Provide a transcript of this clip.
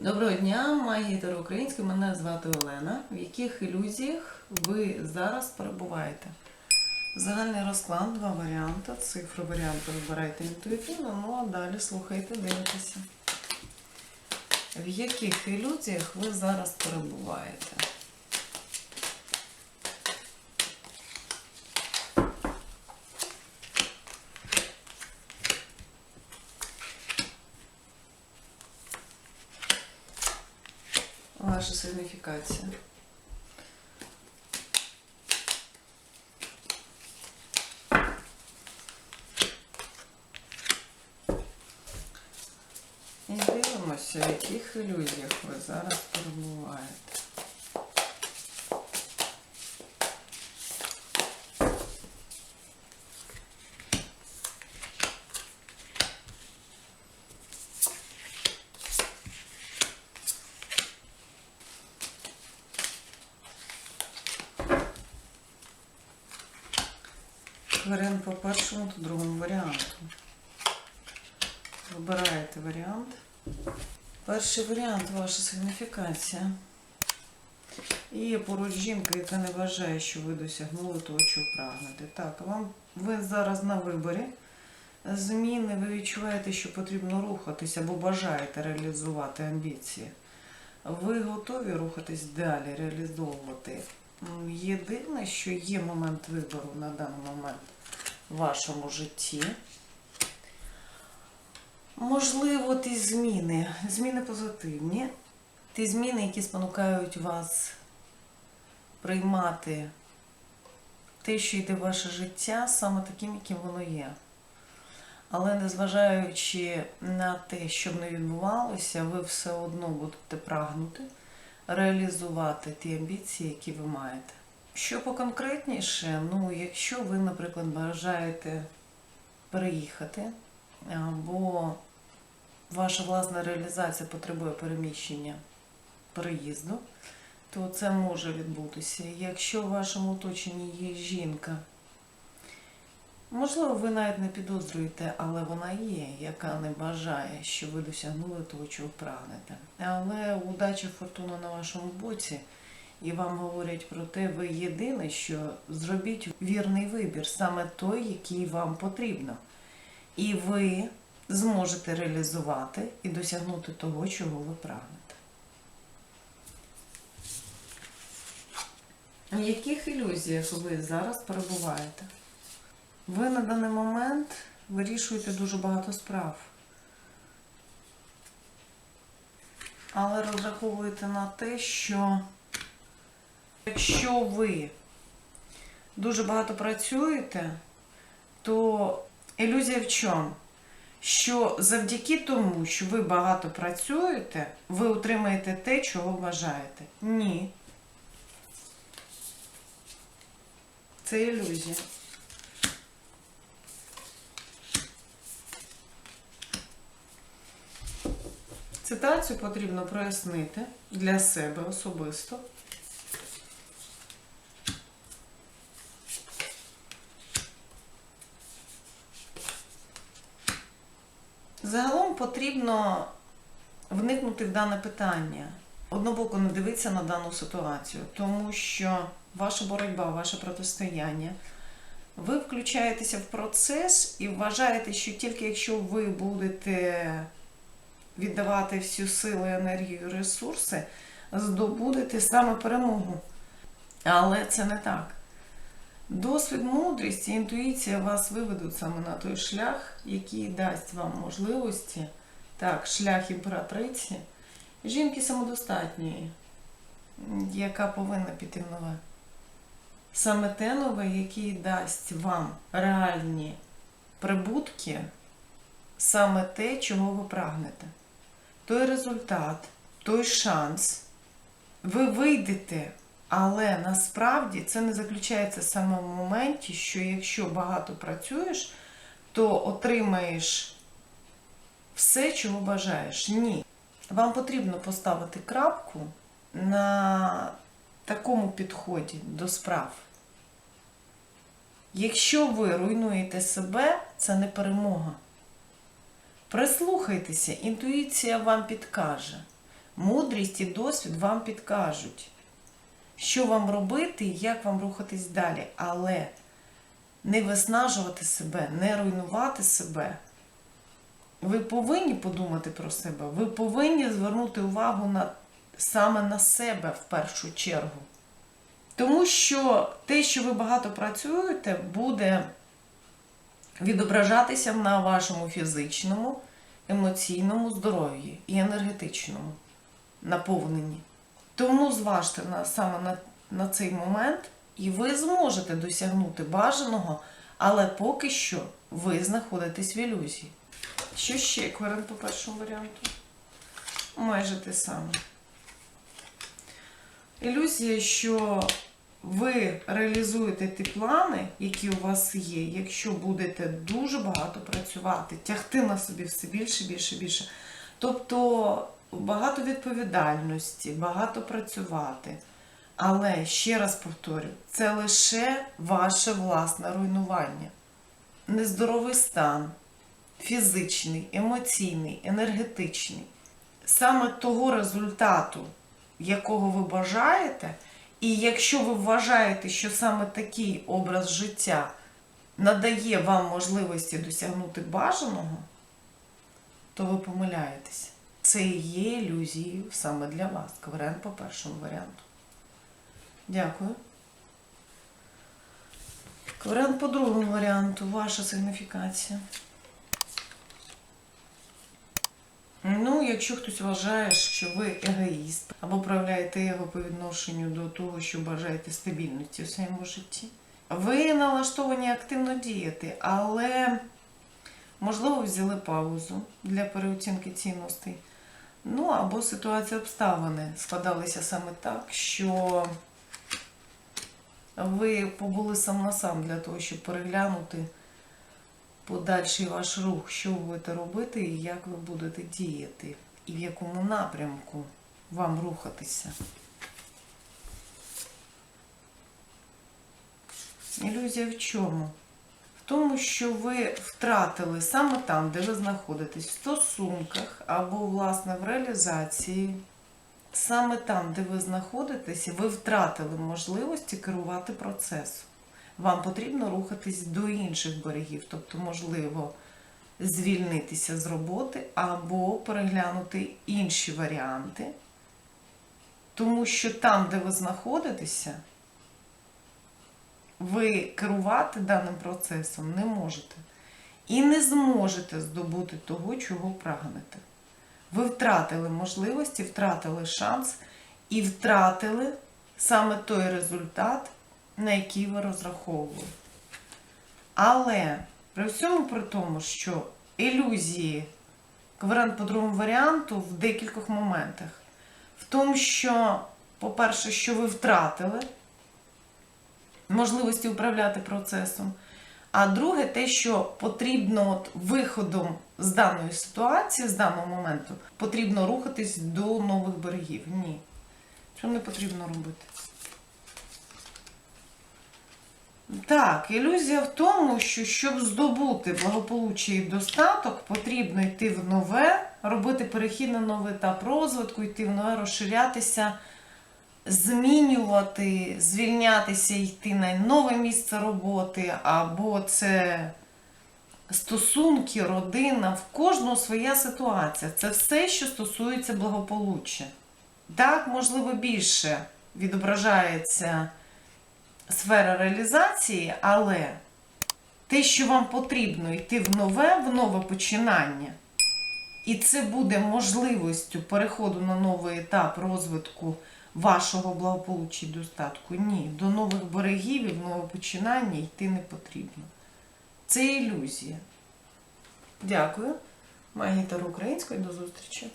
Доброго дня, Таро Української. Мене звати Олена. В яких ілюзіях ви зараз перебуваєте? Загальний розклад, два варіанти. Цифру варіанту вибирайте інтуїтивно, ну а далі слухайте, дивитеся. В яких ілюзіях ви зараз перебуваєте? Ваша сигніфікація. І дивимося, в яких ілюзіях ви зараз перебуваєте. Варіант по першому та другому варіанту. Вибираєте варіант. Перший варіант ваша сигніфікація. І поруч жінка, яка не вважає, що ви досягнули того, чого прагнете. Так, вам ви зараз на виборі. Зміни ви відчуваєте, що потрібно рухатися або бажаєте реалізувати амбіції. Ви готові рухатись далі, реалізовувати. Єдине, що є момент вибору на даний момент в вашому житті. Можливо, ті зміни, зміни позитивні, ті зміни, які спонукають вас приймати те, що йде в ваше життя, саме таким, яким воно є. Але незважаючи на те, що б не відбувалося, ви все одно будете прагнути реалізувати ті амбіції, які ви маєте. Що поконкретніше, ну, якщо ви, наприклад, бажаєте переїхати, або ваша власна реалізація потребує переміщення переїзду, то це може відбутися. Якщо в вашому оточенні є жінка, можливо, ви навіть не підозрюєте, але вона є, яка не бажає, що ви досягнули того, чого прагнете. Але удача фортуна на вашому боці, і вам говорять про те, ви єдине, що зробіть вірний вибір, саме той, який вам потрібно. І ви зможете реалізувати і досягнути того, чого ви прагнете. В яких ілюзіях ви зараз перебуваєте? Ви на даний момент вирішуєте дуже багато справ. Але розраховуєте на те, що якщо ви дуже багато працюєте, то ілюзія в чому? Що завдяки тому, що ви багато працюєте, ви отримаєте те, чого бажаєте. Ні. Це ілюзія. Ситуацію потрібно прояснити для себе особисто. Потрібно вникнути в дане питання. Однобоко не дивитися на дану ситуацію, тому що ваша боротьба, ваше протистояння, ви включаєтеся в процес і вважаєте, що тільки якщо ви будете віддавати всю силу, енергію, ресурси, здобудете саме перемогу. Але це не так. Досвід, мудрість і інтуїція вас виведуть саме на той шлях, який дасть вам можливості, так, шлях імператриці, жінки самодостатньої, яка повинна піти в нове. Саме те нове, який дасть вам реальні прибутки, саме те, чого ви прагнете. Той результат, той шанс, ви вийдете але насправді це не заключається саме в моменті, що якщо багато працюєш, то отримаєш все, чого бажаєш. Ні. Вам потрібно поставити крапку на такому підході до справ. Якщо ви руйнуєте себе, це не перемога. Прислухайтеся, інтуїція вам підкаже. Мудрість і досвід вам підкажуть, що вам робити як вам рухатись далі. Але не виснажувати себе, не руйнувати себе. Ви повинні подумати про себе, ви повинні звернути увагу на, саме на себе в першу чергу. Тому що те, що ви багато працюєте, буде відображатися на вашому фізичному, емоційному здоров'ї і енергетичному наповненні. Тому зважте на, саме на, на цей момент, і ви зможете досягнути бажаного, але поки що ви знаходитесь в ілюзії. Що ще кварен по першому варіанту? Майже те саме. Ілюзія, що ви реалізуєте ті плани, які у вас є, якщо будете дуже багато працювати, тягти на собі все більше, більше, більше. Тобто багато відповідальності, багато працювати. Але ще раз повторю, це лише ваше власне руйнування. Нездоровий стан, фізичний, емоційний, енергетичний. Саме того результату, якого ви бажаєте, і якщо ви вважаєте, що саме такий образ життя надає вам можливості досягнути бажаного, то ви помиляєтесь. Це є ілюзією саме для вас. Кварен по першому варіанту. Дякую. Кварен по другому варіанту. Ваша сигніфікація. Ну, якщо хтось вважає, що ви егоїст або проявляєте його по відношенню до того, що бажаєте стабільності у своєму житті, ви налаштовані активно діяти, але, можливо, взяли паузу для переоцінки цінностей. Ну, або ситуація обставини складалися саме так, що ви побули сам на сам для того, щоб переглянути подальший ваш рух, що ви будете робити і як ви будете діяти, і в якому напрямку вам рухатися. Ілюзія в чому? Тому, що ви втратили саме там, де ви знаходитесь, в стосунках або, власне, в реалізації, саме там, де ви знаходитесь, ви втратили можливості керувати процесом. Вам потрібно рухатись до інших берегів, тобто, можливо, звільнитися з роботи або переглянути інші варіанти, тому що там, де ви знаходитеся, ви керувати даним процесом не можете. І не зможете здобути того, чого прагнете. Ви втратили можливості, втратили шанс і втратили саме той результат, на який ви розраховували. Але при всьому при тому, що ілюзії кварант по другому варіанту в декількох моментах. В тому, що, по-перше, що ви втратили можливості управляти процесом. А друге, те, що потрібно от виходом з даної ситуації, з даного моменту, потрібно рухатись до нових берегів. Ні. Що не потрібно робити? Так, ілюзія в тому, що щоб здобути благополуччя і достаток, потрібно йти в нове, робити перехід на новий етап розвитку, йти в нове, розширятися, змінювати, звільнятися, йти на нове місце роботи, або це стосунки, родина, в кожного своя ситуація. Це все, що стосується благополуччя. Так, можливо, більше відображається сфера реалізації, але те, що вам потрібно йти в нове, в нове починання, і це буде можливістю переходу на новий етап розвитку вашого благополуччя і достатку. Ні, до нових берегів і нове починання йти не потрібно. Це ілюзія. Дякую. Магітар української, до зустрічі.